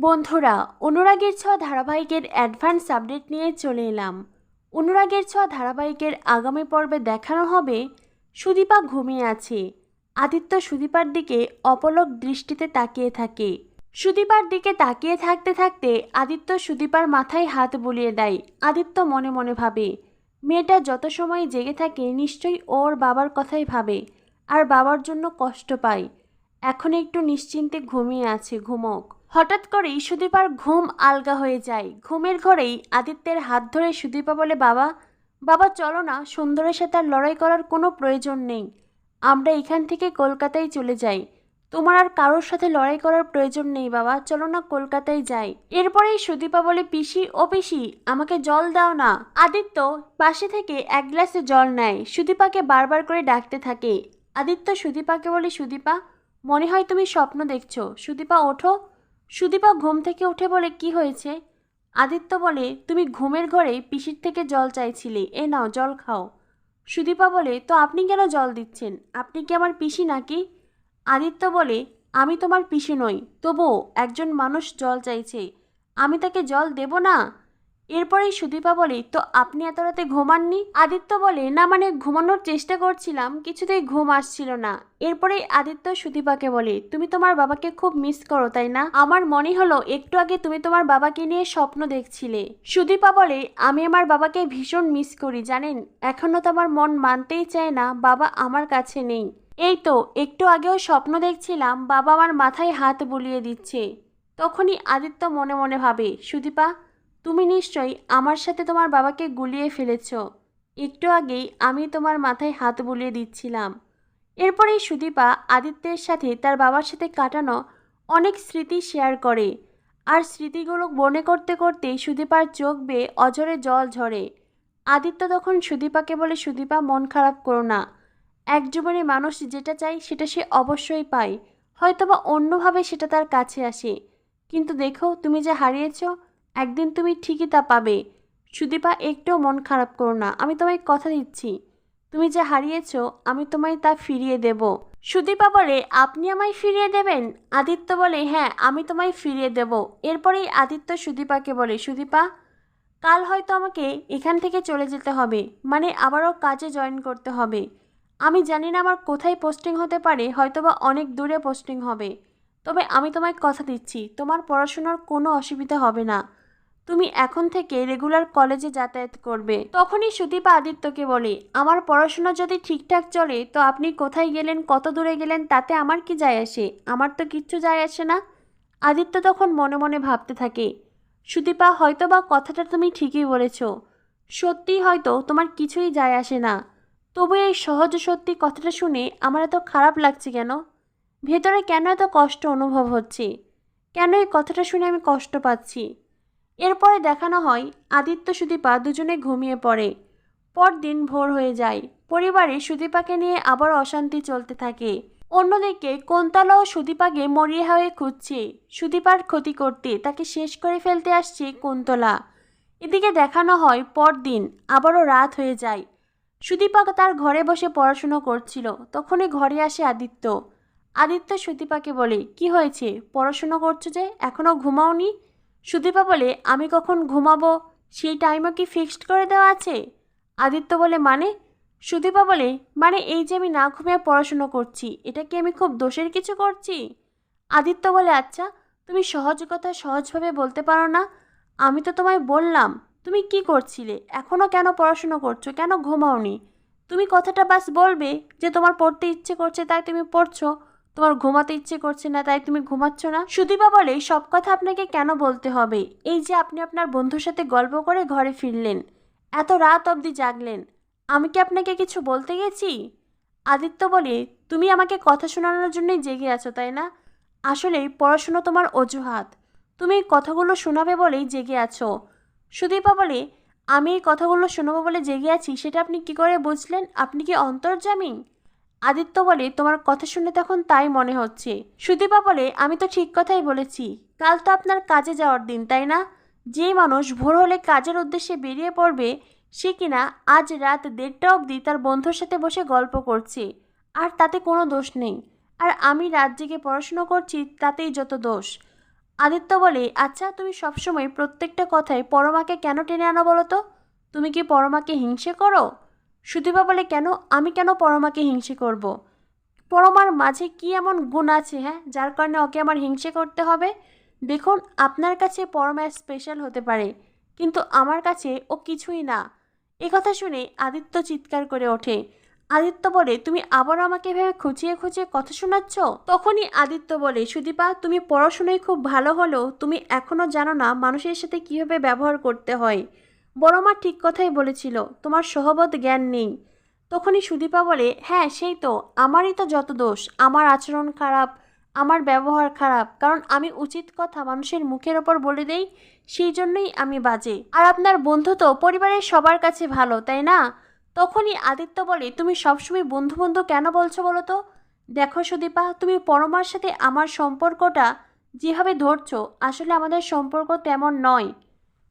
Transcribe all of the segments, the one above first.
বন্ধুরা, অনুরাগের ছোঁয়া ধারাবাহিকের অ্যাডভান্স আপডেট নিয়ে চলে এলাম। অনুরাগের ছোঁয়া ধারাবাহিকের আগামী পর্বে দেখানো হবে সুদীপা ঘুমিয়ে আছে। আদিত্য সুদীপার দিকে অপলক দৃষ্টিতে তাকিয়ে থাকে। সুদীপার দিকে তাকিয়ে থাকতে থাকতে আদিত্য সুদীপার মাথায় হাত বুলিয়ে দেয়। আদিত্য মনে মনে ভাবে, মেয়েটা যত সময় জেগে থাকে নিশ্চয়ই ওর বাবার কথাই ভাবে, আর বাবার জন্য কষ্ট পায়। এখন একটু নিশ্চিন্তে ঘুমিয়ে আছে, ঘুমোক। হঠাৎ করেই সুদীপার ঘুম আলগা হয়ে যায়। ঘুমের ঘরেই আদিত্যের হাত ধরে সুদীপা বলে, বাবা বাবা, চলো না, সুন্দরের সাথে আর লড়াই করার কোনো প্রয়োজন নেই। আমরা এখান থেকে কলকাতায় চলে যাই। তোমার আর কারোর সাথে লড়াই করার প্রয়োজন নেই, বাবা, চলো না কলকাতায় যাই এরপরেই সুদীপা বলে, পিসি, ও পিসি, আমাকে জল দাও না আদিত্য পাশে থেকে এক গ্লাসে জল নেয়। সুদীপাকে বারবার করে ডাকতে থাকে। আদিত্য সুদীপাকে বলে, সুদীপা, মনে হয় তুমি স্বপ্ন দেখছ। সুদীপা, ওঠো। সুদীপা ঘুম থেকে উঠে বলে, কি হয়েছে? আদিত্য বলে, তুমি ঘুমের ঘরে পিসির থেকে জল চাইছিলে। এ নাও, জল খাও। সুদীপা বলে, তো আপনি কেন জল দিচ্ছেন? আপনি কি আমার পিসি নাকি? আদিত্য বলে, আমি তোমার পিসি নই। তবুও একজন মানুষ জল চাইছে। আমি তাকে জল দেব না? এরপরেই সুদীপা বলে, তো আপনি এত রাতে ঘুমাননি? আদিত্য বলে, না মানে ঘুমানোর চেষ্টা করছিলাম, কিছুতেই ঘুম আসছিল না। এরপরেই আদিত্য সুদীপাকে বলে, তুমি তোমার বাবাকে খুব মিস করো, তাই না? আমার মনে হলো একটু আগে তুমি তোমার বাবাকে নিয়ে স্বপ্ন দেখছিলে। সুদীপা বলে, আমি আমার বাবাকে ভীষণ মিস করি, জানেন? এখনও তো আমার মন মানতেই চায় না, বাবা আমার কাছে নেই। এই তো, একটু আগেও স্বপ্ন দেখছিলাম, বাবা আমার মাথায় হাত বুলিয়ে দিচ্ছে। তখনই আদিত্য মনে মনে ভাবে, সুদীপা তুমি নিশ্চয়ই আমার সাথে তোমার বাবাকে গুলিয়ে ফেলেছ। একটু আগেই আমি তোমার মাথায় হাত বুলিয়ে দিচ্ছিলাম। এরপরেই সুদীপা আদিত্যের সাথে তার বাবার সাথে কাটানো অনেক স্মৃতি শেয়ার করে। আর স্মৃতিগুলো মনে করতে করতে সুদীপার চোখ বেয়ে অঝরে জল ঝরে। আদিত্য তখন সুদীপাকে বলে, সুদীপা, মন খারাপ করো না। এক জীবনে মানুষ যেটা চাই সেটা সে অবশ্যই পায়। হয়তোবা অন্যভাবে সেটা তার কাছে আসে। কিন্তু দেখো, তুমি যে হারিয়েছ একদিন তুমি ঠিকই তা পাবে। সুদীপা, একটুও মন খারাপ করো না, আমি তোমায় কথা দিচ্ছি। তুমি যা হারিয়েছ, আমি তোমায় তা ফিরিয়ে দেব। সুদীপা বলে, আপনি আমায় ফিরিয়ে দেবেন? আদিত্য বলে হ্যাঁ আমি তোমায় ফিরিয়ে দেব। এরপরেই আদিত্য সুদীপাকে বলে, সুদীপা, কাল হয়তো আমাকে এখান থেকে চলে যেতে হবে মানে আবারও কাজে জয়েন করতে হবে। আমি জানি না আমার কোথায় পোস্টিং হতে পারে, হয়তোবা অনেক দূরে পোস্টিং হবে। তবে আমি তোমায় কথা দিচ্ছি, তোমার পড়াশোনার কোনো অসুবিধা হবে না। তুমি এখন থেকে রেগুলার কলেজে যাতায়াত করবে। তখনই সুদীপা আদিত্যকে বলে, আমার পড়াশোনা যদি ঠিকঠাক চলে, তো আপনি কোথায় গেলেন, কত দূরে গেলেন, তাতে আমার কি যায় আসে? আমার তো কিচ্ছু যায় আসে না। আদিত্য তখন মনে মনে ভাবতে থাকে, সুদীপা হয়তো বা কথাটা তুমি ঠিকই বলেছ। সত্যিই হয়তো তোমার কিছুই যায় আসে না। তবু এই সহজ সত্যি কথাটা শুনে আমার এত খারাপ লাগছে কেন? ভেতরে কেন এত কষ্ট অনুভব হচ্ছে? কেন এই কথাটা শুনে আমি কষ্ট পাচ্ছি? এরপরে দেখানো হয়, আদিত্য সুদীপা দুজনে ঘুমিয়ে পড়ে। পরদিন ভোর হয়ে যায়। পরিবারে সুদীপাকে নিয়ে আবার অশান্তি চলতে থাকে। অন্যদিকে কোন্তলাও সুদীপাকে মরিয়ে হয়ে খুঁজছে। সুদীপার ক্ষতি করতে তাকে শেষ করে ফেলতে আসছে কুন্তলা। এদিকে দেখানো হয়, পরদিন আবারও রাত হয়ে যায়। সুদীপা তার ঘরে বসে পড়াশুনো করছিল। তখনই ঘরে আসে আদিত্য। আদিত্য সুদীপাকে বলে, কি হয়েছে? পড়াশুনো করছ যে? এখনও ঘুমাওনি? সুদীপা বলে, আমি কখন ঘুমাবো? সেই টাইমও কি ফিক্সড করে দেওয়া আছে? আদিত্য বলে মানে? সুদীপা বলে মানে এই যে আমি না ঘুমিয়ে পড়াশুনো করছি, এটা কি আমি খুব দোষের কিছু করছি? আদিত্য বলে আচ্ছা তুমি সহজ কথা সহজভাবে বলতে পারো না। আমি তো তোমায় বললাম, তুমি কি করছিলে? এখনও কেন পড়াশুনো করছ? কেন ঘুমাওনি? তুমি কথাটা বাস বলবে যে তোমার পড়তে ইচ্ছে করছে তাই তুমি পড়ছো। তোমার ঘুমাতে ইচ্ছে করছে না, তাই তুমি ঘুমাচ্ছ না? সুদীপা বলে, সব কথা আপনাকে কেন বলতে হবে? এই যে আপনি আপনার বন্ধুর সাথে গল্প করে ঘরে ফিরলেন। এত রাত অবধি জাগলেন। আমি কি আপনাকে কিছু বলতে গেছি? আদিত্য বলে, তুমি আমাকে কথা শোনানোর জন্যই জেগে আছো, তাই না? আসলে পড়াশুনো তোমার অজুহাত। তুমি এই কথাগুলো শোনাবে বলেই জেগে আছো। সুদীপা বলে, আমি এই কথাগুলো শোনাবো বলে জেগে আছি, সেটা আপনি কি করে বুঝলেন? আপনি কি অন্তর্জামী আদিত্য বলে, তোমার কথা শুনে তখন তাই মনে হচ্ছে। সুদীপা বলে, আমি তো ঠিক কথাই বলেছি। কাল তো আপনার কাজে যাওয়ার দিন, তাই না? যে মানুষ ভোর হলে কাজের উদ্দেশ্যে বেরিয়ে পড়বে, সে কিনা আজ রাত দেড়টা অবধি তার বন্ধুর সাথে বসে গল্প করছে। আর তাতে কোনো দোষ নেই। আর আমি রাত জেগে পড়াশুনো করছি, তাতেই যত দোষ। আদিত্য বলে আচ্ছা তুমি সবসময় প্রত্যেকটা কথায় পরমাকে কেন টেনে আনো বলো তো? তুমি কি পরমাকে হিংসে করো? সুদীপা বলে, কেন? আমি কেন পরমাকে হিংসে করব। পরমার মাঝে কি এমন গুণ আছে হ্যাঁ? যার কারণে ওকে আমার হিংসে করতে হবে? দেখুন, আপনার কাছে পরমা স্পেশাল হতে পারে, কিন্তু আমার কাছে ও কিছুই না। এ কথা শুনে আদিত্য চিৎকার করে ওঠে। আদিত্য বলে, তুমি আবার আমাকে ভেবে খুঁচিয়ে খুঁচিয়ে কথা শোনাচ্ছ? তখনই আদিত্য বলে, সুদীপা, তুমি পড়াশোনায় খুব ভালো হলেও তুমি এখনও জানো না মানুষের সাথে কীভাবে ব্যবহার করতে হয়। বড় মা ঠিক কথাই বলেছিল, তোমার সহবত জ্ঞান নেই। তখনই সুদীপা বলে হ্যাঁ সেই তো, আমারই তো যত দোষ, আমার আচরণ খারাপ, আমার ব্যবহার খারাপ, কারণ আমি উচিত কথা মানুষের মুখের ওপর বলে দেই, সেই জন্যই আমি বাজে। আর আপনার বন্ধু তো পরিবারের সবার কাছে ভালো, তাই না? তখনই আদিত্য বলে, তুমি সবসময় বন্ধু বন্ধু কেন বলছো বলো তো? দেখো সুদীপা, তুমি পরমার সাথে আমার সম্পর্কটা যেভাবে ধরছো, আসলে আমাদের সম্পর্ক তেমন নয়।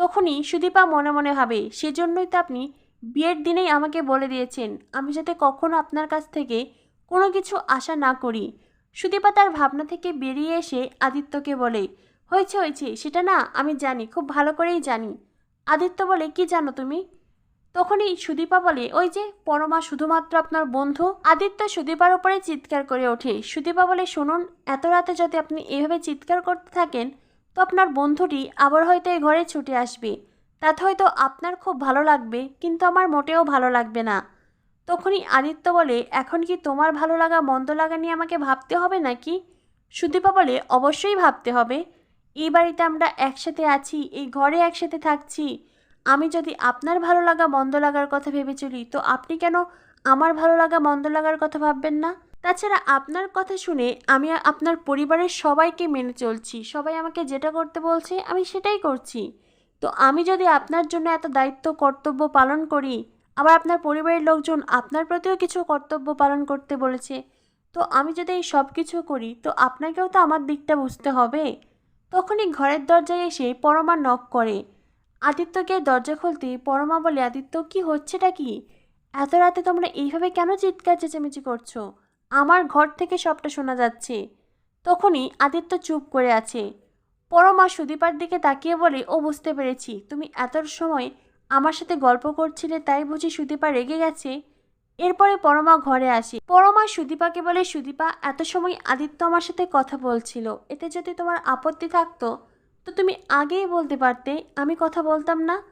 তখনই সুদীপা মনে মনে ভাবে, সেজন্যই তো আপনি বিয়ের দিনেই আমাকে বলে দিয়েছেন, আমি যাতে কখনো আপনার কাছ থেকে কোনো কিছু আশা না করি। সুদীপা তার ভাবনা থেকে বেরিয়ে এসে আদিত্যকে বলে, হয়েছে হয়েছে, সেটা না, আমি জানি, খুব ভালো করেই জানি। আদিত্য বলে, কি জানো তুমি? তখনই সুদীপা বলে, ওই যে, পরমা শুধুমাত্র আপনার বন্ধু? আদিত্য সুদীপার উপরে চিৎকার করে ওঠে। সুদীপা বলে, শুনুন, এত রাতে যদি আপনি এভাবে চিৎকার করতে থাকেন তো আপনার বন্ধুটি আবার হয়তো এই ঘরে ছুটে আসবে। তাতে হয়তো আপনার খুব ভালো লাগবে, কিন্তু আমার মোটেও ভালো লাগবে না। তখনই আদিত্য বলে, এখন কি তোমার ভালো লাগা, মন্দ লাগা নিয়ে আমাকে ভাবতে হবে নাকি? সুদীপা বলে, অবশ্যই ভাবতে হবে। এই বাড়িতে আমরা একসাথে আছি, এই ঘরে একসাথে থাকছি। আমি যদি আপনার ভালো লাগা, মন্দ লাগার কথা ভেবে চলি, তো আপনি কেন আমার ভালো লাগা, মন্দ লাগার কথা ভাববেন না? তাছাড়া আপনার কথা শুনে আমি আপনার পরিবারের সবাইকে মেনে চলছি। সবাই আমাকে যেটা করতে বলছে, আমি সেটাই করছি। তো আমি যদি আপনার জন্য এত দায়িত্ব, কর্তব্য পালন করি, আবার আপনার পরিবারের লোকজন আপনার প্রতিও কিছু কর্তব্য পালন করতে বলেছে, তো আমি যদি এই সব কিছু করি, তো আপনাকেও তো আমার দিকটা বুঝতে হবে। তখনই ঘরের দরজায় এসে পরমা নক করে। আদিত্যকে দরজা খুলতে পরমা বলে, আদিত্য, কি হচ্ছেটা কি? এত রাতে তোমরা এইভাবে কেন চিৎকার চেঁচামেচি করছ? আমার ঘর থেকে সবটা শোনা যাচ্ছে। তখনই আদিত্য চুপ করে আছে। পরমা সুদীপার দিকে তাকিয়ে বলে, ও, বুঝতে পেরেছি। তুমি এত সময় আমার সাথে গল্প করছিলে, তাই বুঝি সুদীপা রেগে গেছে? এরপরে পরমা ঘরে আসে। পরমা সুদীপাকে বলে, সুদীপা, এত সময় আদিত্য আমার সাথে কথা বলছিল। এতে যদি তোমার আপত্তি থাকতো, তো তুমি আগেই বলতে পারতে। আমি কথা বলতাম না?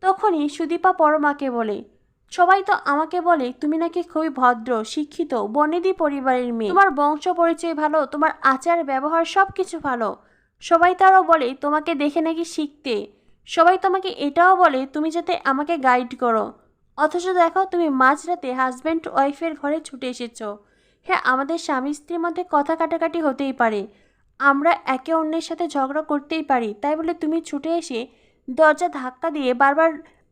তখনই সুদীপা পরমাকে বলে সবাই তো আমাকে বলে, তুমি নাকি খুবই ভদ্র, শিক্ষিত, বনেদি পরিবারের মেয়ে। তোমার বংশ পরিচয় ভালো, তোমার আচার ব্যবহার সব কিছু ভালো। সবাই তারও বলে, তোমাকে দেখে নাকি শিখতে। সবাই তোমাকে এটাও বলে, তুমি যাতে আমাকে গাইড করো। অথচ দেখো, তুমি মাঝরাতে হাজব্যান্ড ওয়াইফের ঘরে ছুটে এসেছ। হ্যাঁ আমাদের স্বামী স্ত্রীর মধ্যে কথা কাটাকাটি হতেই পারে। আমরা একে অন্যের সাথে ঝগড়া করতেই পারি। তাই বলে তুমি ছুটে এসে দরজা ধাক্কা দিয়ে বারবার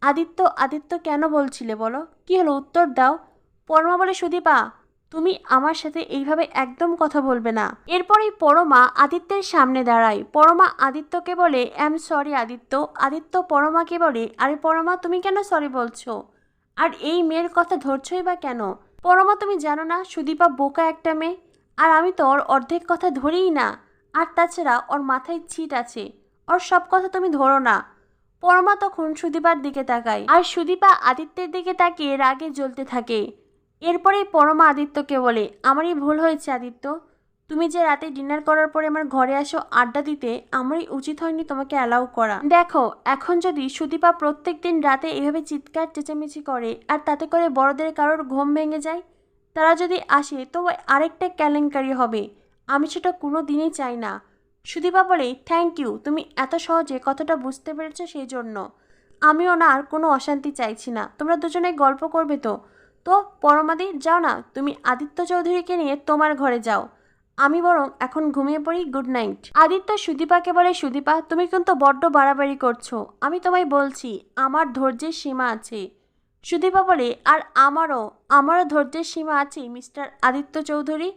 আদিত্য আদিত্য কেন বলছিলে বলো? কি হলো? উত্তর দাও। পরমা বলে, সুদীপা, তুমি আমার সাথে এইভাবে একদম কথা বলবে না। এরপরেই পরমা আদিত্যের সামনে দাঁড়ায়। পরমা আদিত্যকে বলে এম সরি আদিত্য। আদিত্য পরমাকে বলে, আরে পরমা, তুমি কেন সরি বলছো? আর এই মেয়ের কথা ধরছই বা কেন? পরমা, তুমি জানো না, সুদীপা বোকা একটা মেয়ে। আর আমি তো ওর অর্ধেক কথা ধরিই না। আর তাছাড়া ওর মাথায় ছিট আছে। ওর সব কথা তুমি ধরো না। পরমা তখন সুদীপার দিকে তাকায় আর সুদীপা আদিত্যের দিকে তাকিয়ে রাগে জ্বলতে থাকে। এরপরেই পরমা আদিত্যকে বলে, আমারই ভুল হয়েছে আদিত্য। তুমি যে রাতে ডিনার করার পরে আমার ঘরে আসো আড্ডা দিতে, আমারই উচিত হয়নি তোমাকে অ্যালাউ করা। দেখো, এখন যদি সুদীপা প্রত্যেক দিন রাতে এভাবে চিৎকার, চেঁচামেচি করে আর তাতে করে বড়দের কারোর ঘুম ভেঙে যায়, তারা যদি আসে তো আরেকটা কেলেঙ্কারি হবে। আমি সেটা কোনো দিনই চাই না। সুদীপা বলে থ্যাংক ইউ তুমি এত সহজে কতটা বুঝতে পেরেছ সেই জন্য আমিও না আর কোনো অশান্তি চাইছি না। তোমরা দুজনে গল্প করবে তো। তো, পরমাদি, যাও না, তুমি আদিত্য চৌধুরীকে নিয়ে তোমার ঘরে যাও। আমি বরং এখন ঘুমিয়ে পড়ি গুড নাইট আদিত্য সুদীপাকে বলে, সুদীপা, তুমি কিন্তু বড্ড বাড়াবাড়ি করছ। আমি তোমায় বলছি, আমার ধৈর্যের সীমা আছে। সুদীপা বলে, আর আমারও আমারও ধৈর্যের সীমা আছে, মিস্টার আদিত্য চৌধুরী?